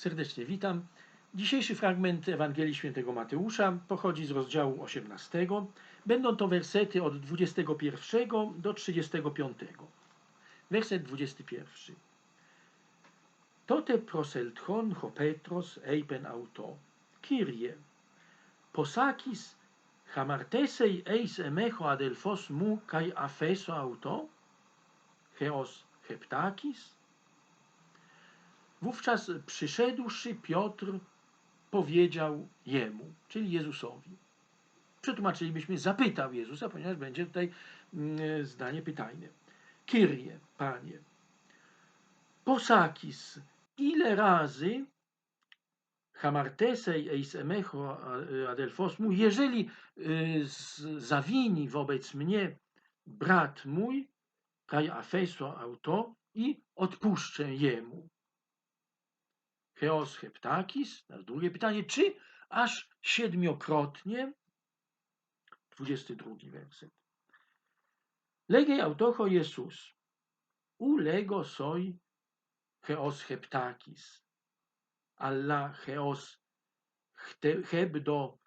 Serdecznie witam. Dzisiejszy fragment Ewangelii Świętego Mateusza pochodzi z rozdziału 18. Będą to wersety od 21 do 35. Werset 21. Tote proseltchon ho Petros eipen auto. Kyrie. Posakis hamartesei eis emecho adelfos mu kai afeso auto? Heos heptakis? Wówczas przyszedłszy Piotr powiedział jemu, czyli Jezusowi. Przetłumaczylibyśmy zapytał Jezusa, ponieważ będzie tutaj mm, zdanie pytajne. Kyrie, Panie, posakis, ile razy hamartesej eis emecho adelfosmu, jeżeli y, zawini wobec mnie brat mój, kaj afeso auto, i odpuszczę jemu. Heos heptakis, drugie pytanie, czy aż siedmiokrotnie? 22 werset. Lege autocho Jesus, u lego soi heos heptakis, alla heos hebdo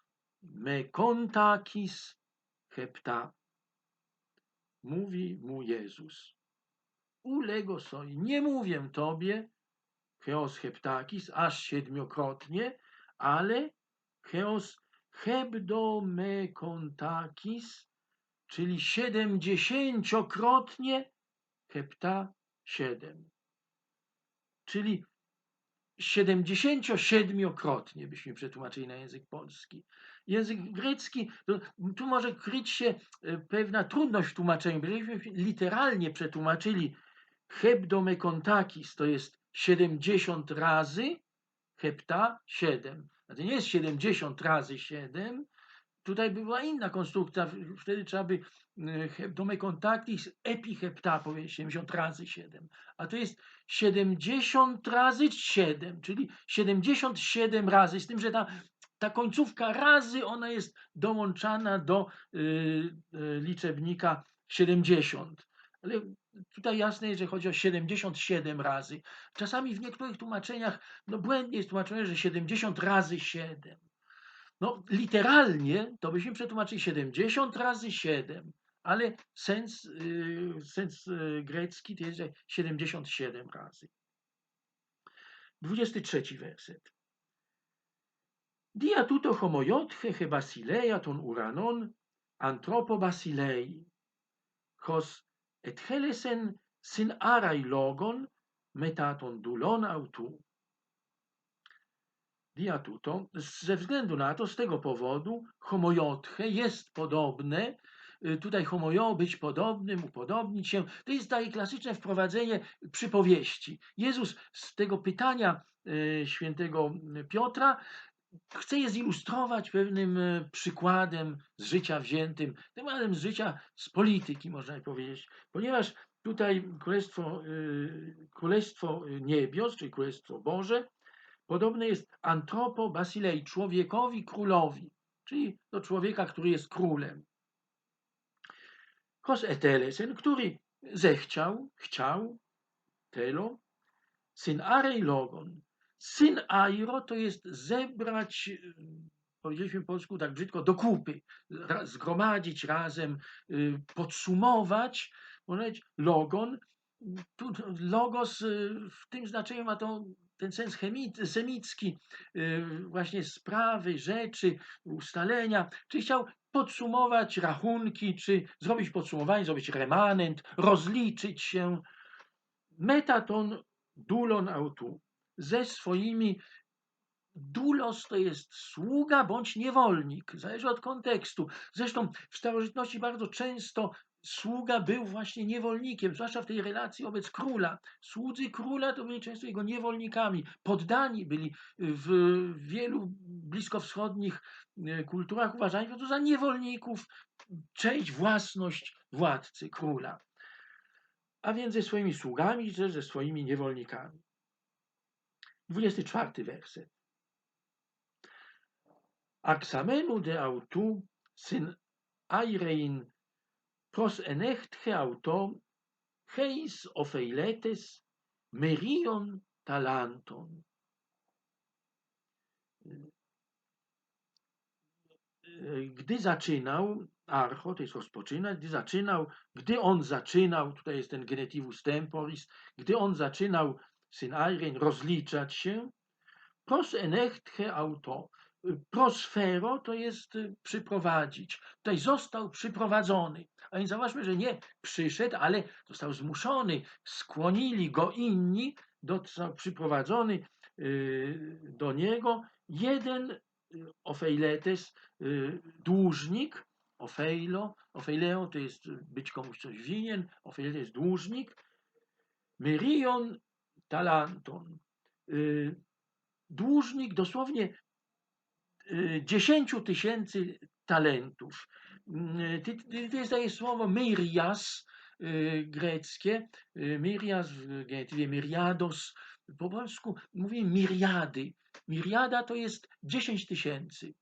me kontakis hepta. Mówi mu Jezus. U lego soi, nie mówię tobie, Cheos heptakis, aż siedmiokrotnie, ale Cheos hebdomekontakis, czyli siedemdziesięciokrotnie hepta siedem. Czyli siedemdziesięciosiedmiokrotnie byśmy przetłumaczyli na język polski. Język grecki, tu może kryć się e, pewna trudność w tłumaczeniu. Gdybyśmy literalnie przetłumaczyli hebdomekontakis, to jest 70 razy hepta 7. A to nie jest 70 razy 7. Tutaj by była inna konstrukcja. Wtedy trzeba by hebdome kontaktis epihepta powiedzieć 70 razy 7. A to jest 70 razy 7, czyli 77 razy. Z tym, że ta, ta końcówka razy ona jest dołączana do y, y, liczebnika 70. Ale tutaj jasne jest, że chodzi o 77 razy. Czasami w niektórych tłumaczeniach no błędnie jest tłumaczone, że 70 razy 7. No literalnie to byśmy przetłumaczyli 70 razy 7, ale sens, yy, sens yy, grecki to jest, że 77 razy. 23 werset. Dia tuto homojotche he basileia ton uranon antropo basilei, hos et helesen sin arai logon metaton dulon autu. Diatuto, ze względu na to, z tego powodu, homojotche jest podobne, y, tutaj homojo, być podobnym, upodobnić się, to jest takie klasyczne wprowadzenie przypowieści. Jezus z tego pytania y, świętego Piotra chcę je zilustrować pewnym e, przykładem z życia wziętym, tematem z życia, z polityki, można powiedzieć, ponieważ tutaj Królestwo, e, Królestwo Niebios, czyli Królestwo Boże, podobne jest antropo basilei, człowiekowi królowi, czyli do człowieka, który jest królem. Kos etelesen, który zechciał, chciał, telo, syn arei logon, Syn airo to jest zebrać, y, powiedzieliśmy po polsku tak brzydko, do kupy, zgromadzić razem, y, podsumować, można powiedzieć, logon. Tu logos y, w tym znaczeniu ma to ten sens semicki, właśnie sprawy, rzeczy, ustalenia, czy chciał podsumować rachunki, czy zrobić podsumowanie, zrobić remanent, rozliczyć się. Metaton dulon autu ze swoimi Dulos to jest sługa bądź niewolnik, zależy od kontekstu. Zresztą w starożytności bardzo często sługa był właśnie niewolnikiem, zwłaszcza w tej relacji wobec króla. Słudzy króla to byli często jego niewolnikami. Poddani byli w wielu bliskowschodnich e, kulturach uważani za niewolników, część własność władcy króla. A więc ze swoimi sługami, czy ze swoimi niewolnikami. 24 werset. Axamenu de autu syn airein pros enechtche auto heis ofeiletes merion talanton. gdy zaczynał, archo, to jest rozpoczynać, gdy zaczynał, gdy on zaczynał, tutaj jest ten genetivus temporis, gdy on zaczynał, syn Airen, rozliczać się, pros enechthe auto, prosfero to jest y, przyprowadzić. Tutaj został przyprowadzony. A więc zauważmy, że nie przyszedł, ale został zmuszony. Skłonili go inni, został przyprowadzony y, do niego jeden y, ofeiletes, dłużnik, ofeilo, ofeileo to jest być komuś coś winien, ofeileo jest dłużnik, myrion talanton, dłużnik dosłownie 10 tysięcy talentów. To jest takie słowo myrias greckie, myrias w genitywie myriados, po polsku mówi miriady. Miriada to jest 10 tysięcy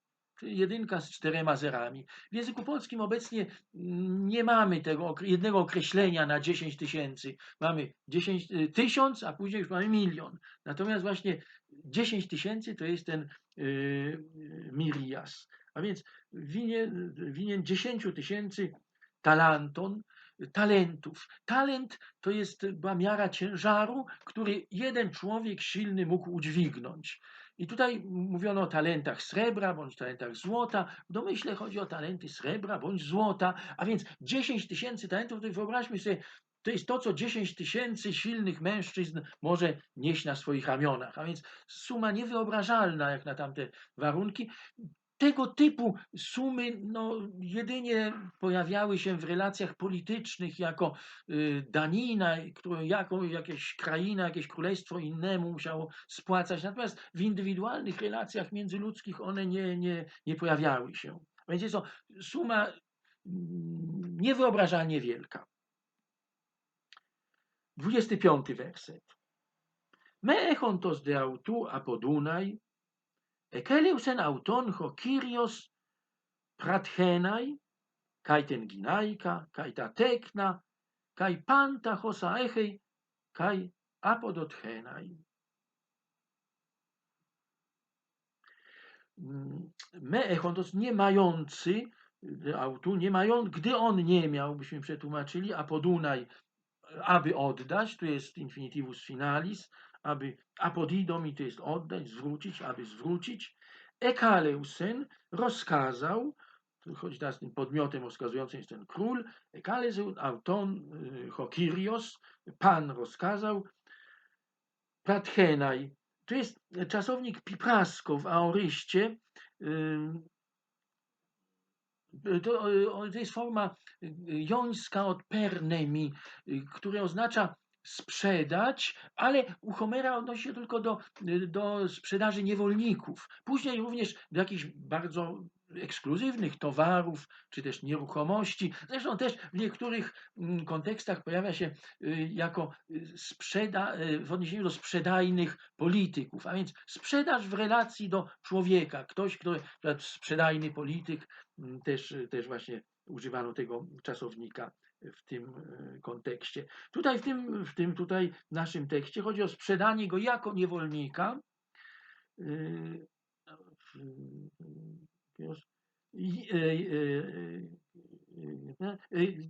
jedynka z czterema zerami. W języku polskim obecnie nie mamy tego jednego określenia na 10 tysięcy. Mamy 10 tysiąc, a później już mamy milion. Natomiast właśnie 10 tysięcy to jest ten y, mirias. A więc winien, winien 10 tysięcy talanton, talentów. Talent to jest była miara ciężaru, który jeden człowiek silny mógł udźwignąć. I tutaj mówiono o talentach srebra bądź talentach złota. W domyśle chodzi o talenty srebra bądź złota, a więc 10 tysięcy talentów, to wyobraźmy sobie, to jest to, co 10 tysięcy silnych mężczyzn może nieść na swoich ramionach. A więc suma niewyobrażalna jak na tamte warunki. Tego typu sumy no, jedynie pojawiały się w relacjach politycznych jako y, danina, którą jako jakaś kraina, jakieś królestwo innemu musiało spłacać. Natomiast w indywidualnych relacjach międzyludzkich one nie, nie, nie pojawiały się. Więc jest to suma mm, niewyobrażalnie wielka. 25 werset. Me echontos de autu apodunaj, Ekeleusen autoncho Kyrios prathenai, kai ten ginaika, kai ta tekna, kai panta hosaechei, kai apodothenai. Me echontos nie mający autu, nie mają, gdy on nie miał, byśmy przetłumaczyli, a aby oddać, tu jest infinitivus finalis, aby apodidomi to jest oddać, zwrócić, aby zwrócić. Ekaleusen rozkazał, choć teraz tym podmiotem rozkazującym jest ten król, Ekaleusen auton hokirios, pan rozkazał, Prathenaj. To jest czasownik Piprasko w Aoryście. To, to jest forma jońska od pernemi, która oznacza sprzedać, ale u Homera odnosi się tylko do, do sprzedaży niewolników. Później również do jakichś bardzo ekskluzywnych towarów, czy też nieruchomości. Zresztą też w niektórych mm, kontekstach pojawia się y, jako y, sprzeda, y, w odniesieniu do sprzedajnych polityków, a więc sprzedaż w relacji do człowieka. Ktoś, kto sprzedajny polityk, mm, też, też właśnie używano tego czasownika w tym e, kontekście. Tutaj w tym, w tym tutaj naszym tekście chodzi o sprzedanie go jako niewolnika e,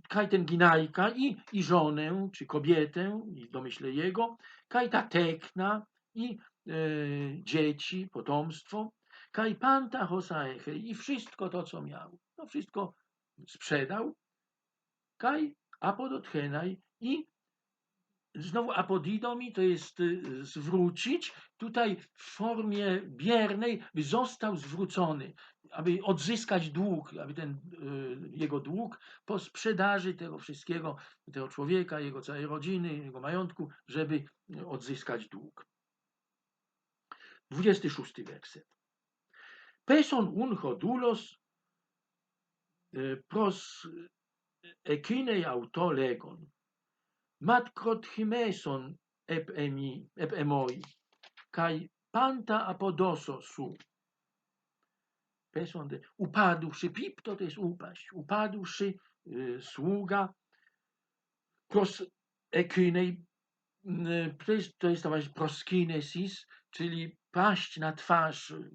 kajten ginajka i, i żonę, czy kobietę, i domyślę jego, kajta tekna i e, dzieci, potomstwo, kajpanta hosaeche i wszystko to, co miał. To wszystko sprzedał Kaj apodotchenaj i znowu apodidomi to jest y, zwrócić, tutaj w formie biernej by został zwrócony, aby odzyskać dług, aby ten y, jego dług po sprzedaży tego wszystkiego, tego człowieka, jego całej rodziny, jego majątku, żeby odzyskać dług. 26 werset. Peson unho dulos y, pros ekinei auto legon, matkot chimeson ep, emi, ep emoi, kai panta apodoso su. Pesonde, upadłszy, pipto to jest upaść, upadłszy y, sługa, pros ekinej, y, to jest, to jest proskinesis, czyli paść na twarz, y,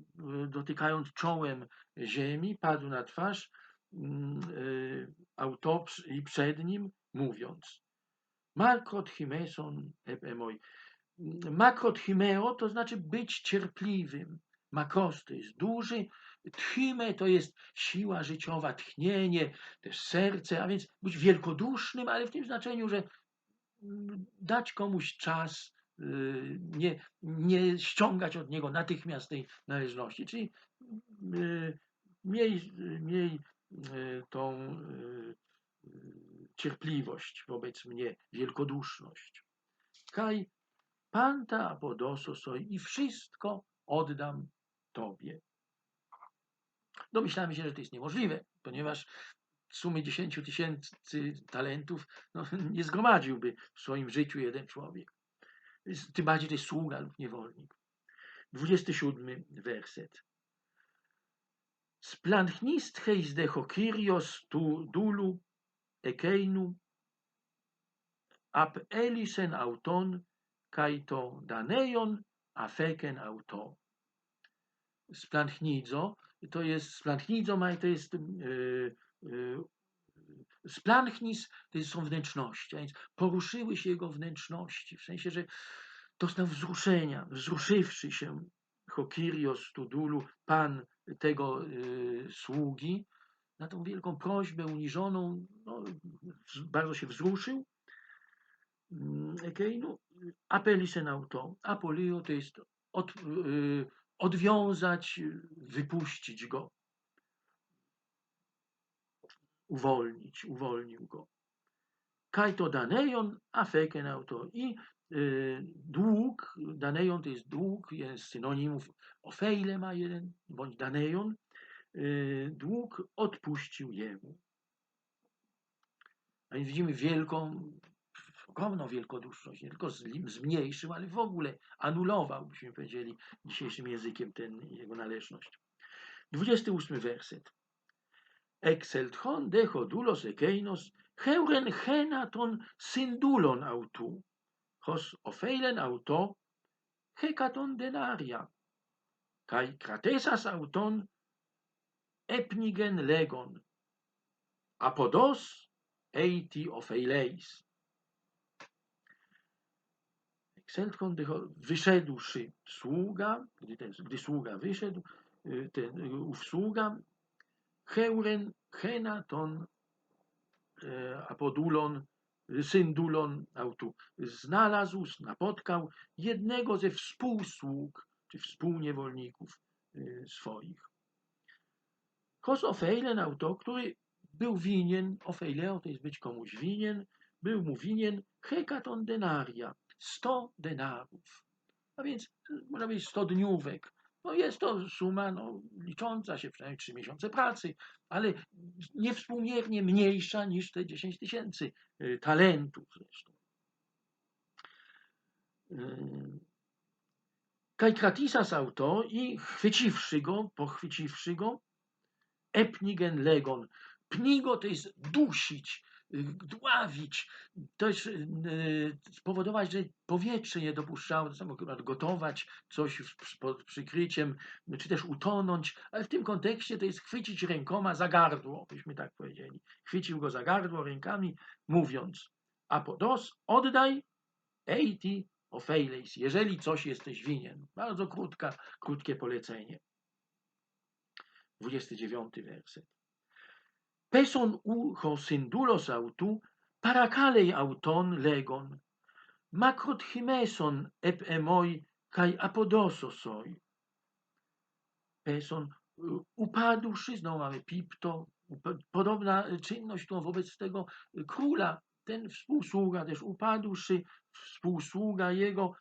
dotykając czołem ziemi, padł na twarz mm, y, autops i przed nim, mówiąc Makrot chimeson epemoi. Chimeo to znaczy być cierpliwym. Makros to jest duży, tchime to jest siła życiowa, tchnienie, też serce, a więc być wielkodusznym, ale w tym znaczeniu, że mm, dać komuś czas, y, nie, nie ściągać od niego natychmiast tej należności. Czyli y, miej y, tą cierpliwość wobec mnie, wielkoduszność. Kaj panta apodoso soi i wszystko oddam Tobie. Domyślamy się, że to jest niemożliwe, ponieważ sumy 10 tysięcy talentów no, nie zgromadziłby w swoim życiu jeden człowiek. Tym bardziej to jest sługa lub niewolnik. 27 werset. Splanchnistheis decho Kyrios tu dulu ekeinu ap elisen auton kaito danejon afeken auto. Splanchnidzo to jest splanchnidzo, to jest yy, yy, splanchnis to są wnętrzności, a więc poruszyły się jego wnętrzności, w sensie, że dostał wzruszenia, wzruszywszy się Hokirios Tudulu, pan tego y, sługi, na tą wielką prośbę uniżoną, no, bardzo się wzruszył. Okay, no, apelisen auto, apolio to jest od, y, odwiązać, wypuścić go, uwolnić, uwolnił go. Kajto danejon, afeken auto i dług, danejon to jest dług, jest synonimów, ofeile ma jeden, bądź danejon, Y, dług odpuścił jemu. A więc widzimy wielką, ogromną wielkoduszność. Nie tylko zmniejszył, ale w ogóle anulował, byśmy powiedzieli dzisiejszym językiem, ten jego należność. 28 werset. Exeltchon decho dulos ekeinos heuren henaton syndulon autu, hos ofeilen Χος οφέιλεν αυτό χέκατον δενάρια, καί κρατέσας αυτον έπνιγεν λέγον. Αποδός έιτι οφειλέης. Εξέλθον βυσέδουσι σούγα, δι σούγα βυσέδου, ουφσούγα, χέουρεν χένα των αποδούλων syndulon znalazł, napotkał jednego ze współsług, czy współniewolników y, swoich. Kos ofeilen auto, który był winien, ofeileo to jest być komuś winien, był mu winien hekaton denaria, 100 denarów. A więc można powiedzieć 100 dniówek. No jest to suma no, licząca się przynajmniej 3 miesiące pracy, ale niewspółmiernie mniejsza niż te 10 tysięcy y, talentów zresztą. Y, Kajkratisas auto i chwyciwszy go, pochwyciwszy go, epnigen legon. Pnigo to jest dusić, dławić, jest y, spowodować, że powietrze nie dopuszczało, to samo gotować coś pod przykryciem, czy też utonąć, ale w tym kontekście to jest chwycić rękoma za gardło, byśmy tak powiedzieli. Chwycił go za gardło rękami, mówiąc, apodos, oddaj, eiti, ofeileis, jeżeli coś jesteś winien. Bardzo krótka, krótkie polecenie. 29 werset. Peson syndulos autu, parakalei auton legon, makrot chimeson ep emoi kai apodoso soi. Peson upadłszy, znowu mamy pipto, podobna czynność tu wobec tego króla, ten współsługa też upadłszy, współsługa jego,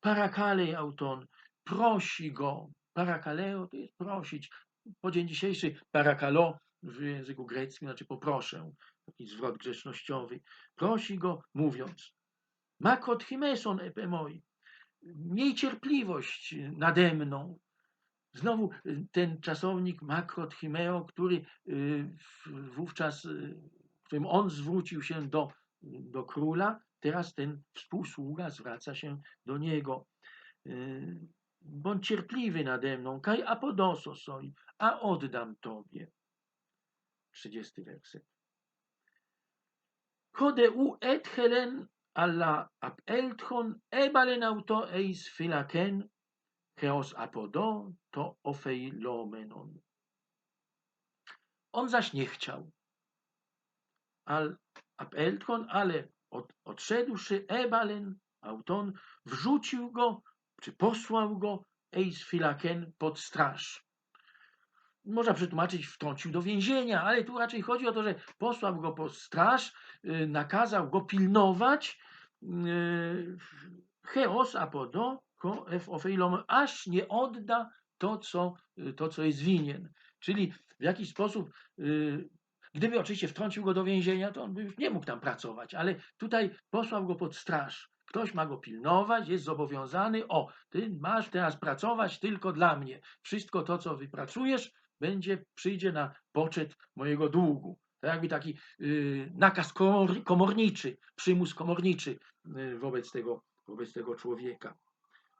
parakalei auton, prosi go, parakaleo to jest prosić, po dzień dzisiejszy parakalo w języku greckim, znaczy poproszę, taki zwrot grzecznościowy, prosi go mówiąc makot chimeson epemoi, miej cierpliwość nade mną. Znowu ten czasownik makrot chimeo, który y, wówczas, y, w którym on zwrócił się do, do króla, teraz ten współsługa zwraca się do niego. Y, bądź cierpliwy nade mną, kaj apodoso soi, a oddam Tobie. 30 werset. Kode u et helen alla ap eltchon ebalen auto eis filaken, cheos apodo to ofei lomenon. On zaś nie chciał. Al eltchon, ale od, odszedłszy ebalen auton, wrzucił go, czy posłał go eis filaken pod straż można przetłumaczyć, wtrącił do więzienia, ale tu raczej chodzi o to, że posłał go po straż, y, nakazał go pilnować, y, Cheos apodo, aż nie odda to co, y, to, co jest winien. Czyli w jakiś sposób, gdyby oczywiście wtrącił go do więzienia, to on by już nie mógł tam pracować, ale tutaj posłał go pod straż. Ktoś ma go pilnować, jest zobowiązany, o, ty masz teraz pracować tylko dla mnie. Wszystko to, co wypracujesz, będzie, przyjdzie na poczet mojego długu. To jakby taki y, nakaz komorniczy, przymus komorniczy y, wobec, tego, wobec tego człowieka.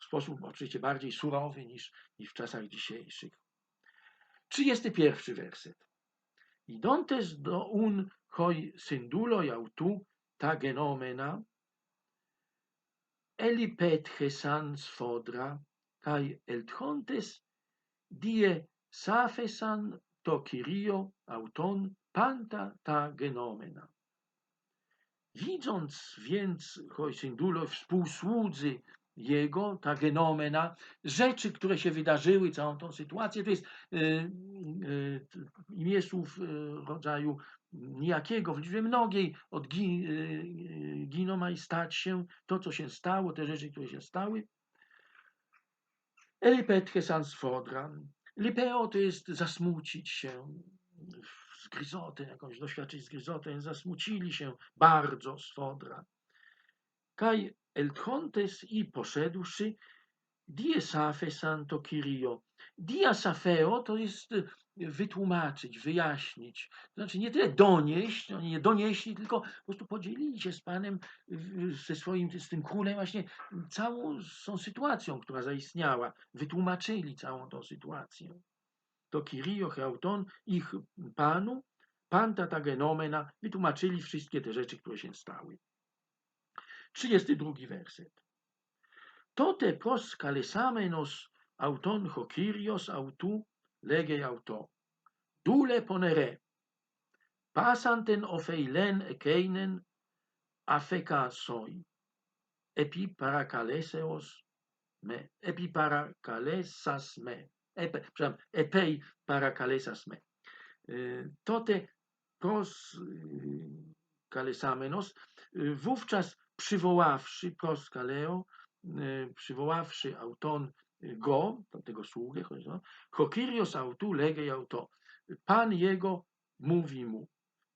W sposób oczywiście bardziej surowy niż, niż w czasach dzisiejszych. 31 werset. Idontes do un hoi syndulo jautu ta genomena, elipetche san sfodra, kai eltchontes die Safesan to Kirio auton panta ta genomena. Widząc więc Hojsyndulo współsłudzy jego, ta genomena, rzeczy, które się wydarzyły, całą tą sytuację, to jest y, y, imię słów y, rodzaju nijakiego, w liczbie mnogiej, od gi, y, ginoma i stać się, to co się stało, te rzeczy, które się stały. Elipetche sans fodran, Lipeo to jest zasmucić się, zgryzotę jakąś, doświadczyć zgryzotę, zasmucili się bardzo swodra. Kaj eltchontes i poszedłszy, die safe santo kirio. Dia safeo to jest wytłumaczyć, wyjaśnić. To znaczy nie tyle donieść, oni nie donieśli, tylko po prostu podzielili się z Panem, ze swoim, z tym królem właśnie całą tą sytuacją, która zaistniała. Wytłumaczyli całą tą sytuację. To Kirio, Heauton, ich Panu, Pan tata genomena, wytłumaczyli wszystkie te rzeczy, które się stały. 32 werset. Tote pros kalesamenos auton ho Kyrios autu lege auto. Dule ponere. Pasanten ofeilen ekeinen afeka soi. Epi parakaleseos me. Epi parakalesas me. Epe, przepraszam, epei parakalesas me. Tote pros kalesamenos, wówczas przywoławszy pros kaleo, przywoławszy auton go, tego sługę, Hokirios autu lege auto. Pan jego mówi mu,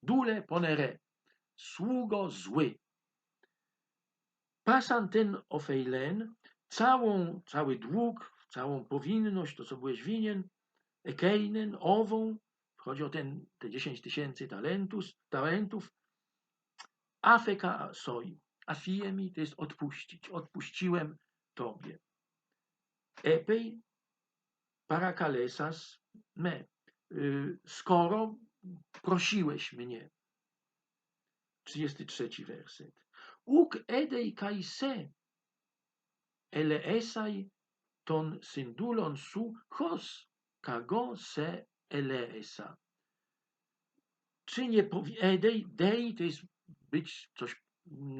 dule ponere, sługo zły. Pasan ten ofejlen, całą, cały dług, całą powinność, to co byłeś winien, ekeinen, ową, chodzi o ten, te 10 tysięcy talentów, talentów, afeka soi, afie mi to jest odpuścić, odpuściłem tobie. Epej parakalesas me. Y, skoro prosiłeś mnie. 33 werset. Uk edej kaise ele esai ton syndulon su hos kago se eleesa. Czy nie edej, dej to jest być coś,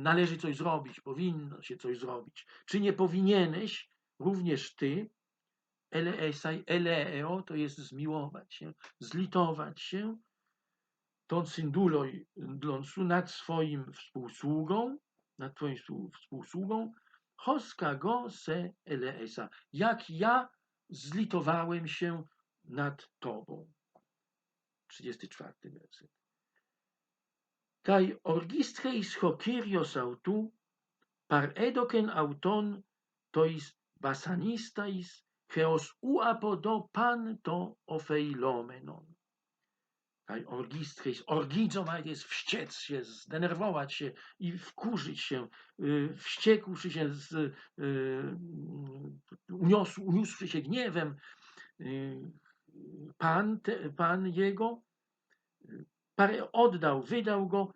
należy coś zrobić, powinno się coś zrobić. Czy nie powinieneś również ty, eleesai, eleeo, to jest zmiłować się, zlitować się, ton synduloj dlonsu nad swoim współsługą, nad twoim współsługą, hoska go se eleesa, jak ja zlitowałem się nad tobą. 34 werset. Kaj orgistreis ho kyrios autu, par edoken auton, to jest basanistais, Cheos uapodo pan to ofeilomenon. kaj orgistris, orgidzo ma jest wściec się, zdenerwować się i wkurzyć się, y, wściekłszy się, z, y, uniosł, uniósłszy się gniewem, y, Pan, te, Pan jego parę oddał, wydał go,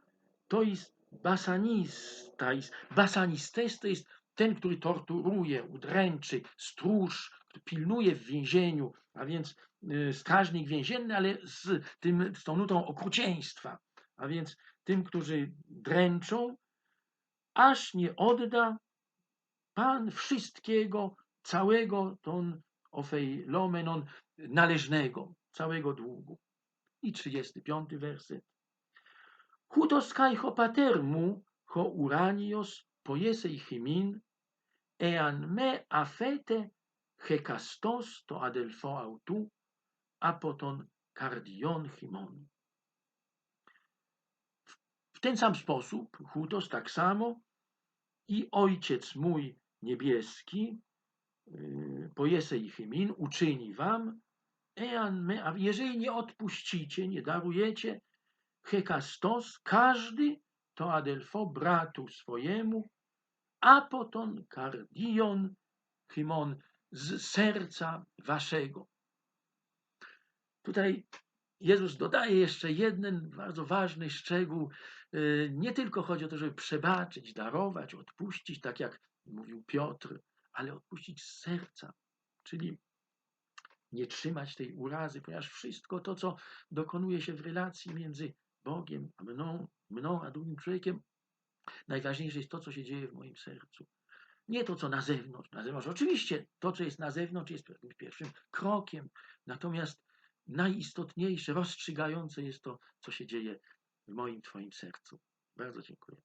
to jest basanistais. Basanistes to jest ten, który torturuje, udręczy, stróż, pilnuje w więzieniu, a więc y, strażnik więzienny, ale z, tym, z tą nutą okrucieństwa, a więc tym, którzy dręczą, aż nie odda Pan wszystkiego, całego ton ofej lomenon należnego, całego długu. I 35 werset. Hutos kai ho pater mu, ho uranios, pojesei chimin, ean me afete hekastos to adelfo autu, apoton kardion chimon. W ten sam sposób, Hutos tak samo i Ojciec mój niebieski, yy, pojesei chimin, uczyni wam, ean me, a jeżeli nie odpuścicie, nie darujecie, hekastos, każdy to adelfo bratu swojemu, a poton kardion himon z serca waszego. Tutaj Jezus dodaje jeszcze jeden bardzo ważny szczegół. Y, nie tylko chodzi o to, żeby przebaczyć, darować, odpuścić, tak jak mówił Piotr, ale odpuścić z serca, czyli nie trzymać tej urazy, ponieważ wszystko to, co dokonuje się w relacji między Bogiem, a mną, mną, a drugim człowiekiem, najważniejsze jest to, co się dzieje w moim sercu. Nie to, co na zewnątrz. Na zewnątrz. Oczywiście to, co jest na zewnątrz, jest pierwszym krokiem. Natomiast najistotniejsze, rozstrzygające jest to, co się dzieje w moim, Twoim sercu. Bardzo dziękuję.